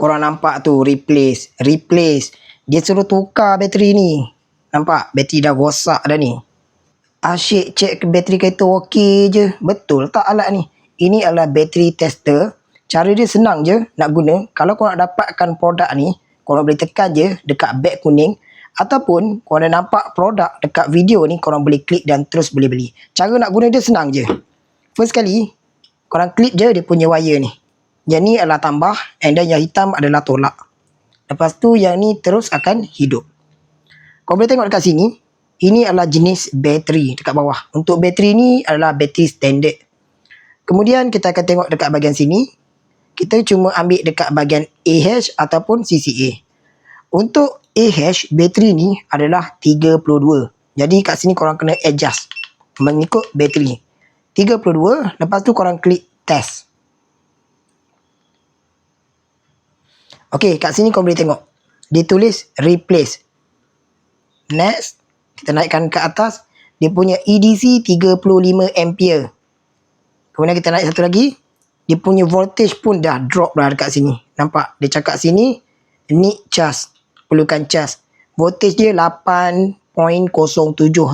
Korang nampak tu replace, replace. Dia suruh tukar bateri ni. Nampak? Bateri dah rosak dah ni. Asyik cek bateri kereta okey je. Betul tak alat ni? Ini adalah bateri tester. Cara dia senang je nak guna. Kalau korang dapatkan produk ni, korang boleh tekan je dekat beg kuning. Ataupun korang dah nampak produk dekat video ni, korang boleh klik dan terus boleh beli. Cara nak guna dia senang je. First kali, korang klik je dia punya wire ni. Yang ni adalah tambah and then yang hitam adalah tolak. Lepas tu yang ni terus akan hidup. Kau boleh tengok dekat sini, ini adalah jenis bateri dekat bawah. Untuk bateri ni adalah bateri standard. Kemudian kita akan tengok dekat bahagian sini. Kita cuma ambil dekat bahagian AH ataupun CCA. Untuk AH, bateri ni adalah 32. Jadi kat sini korang kena adjust mengikut bateri. 32, lepas tu korang klik test. Okey, kat sini kau boleh tengok. Dia tulis replace. Next, kita naikkan ke atas. Dia punya EDC 35 ampere. Kemudian kita naik satu lagi. Dia punya voltage pun dah drop dah dekat sini. Nampak? Dia cakap sini, need charge. Perlukan charge. Voltage dia 8.07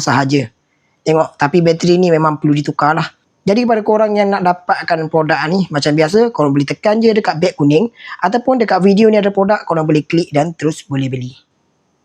sahaja. Tengok, tapi bateri ni memang perlu ditukar lah. Jadi kepada korang yang nak dapatkan produk ni, macam biasa, korang boleh tekan je dekat beg kuning. Ataupun dekat video ni ada produk, korang boleh klik dan terus boleh beli.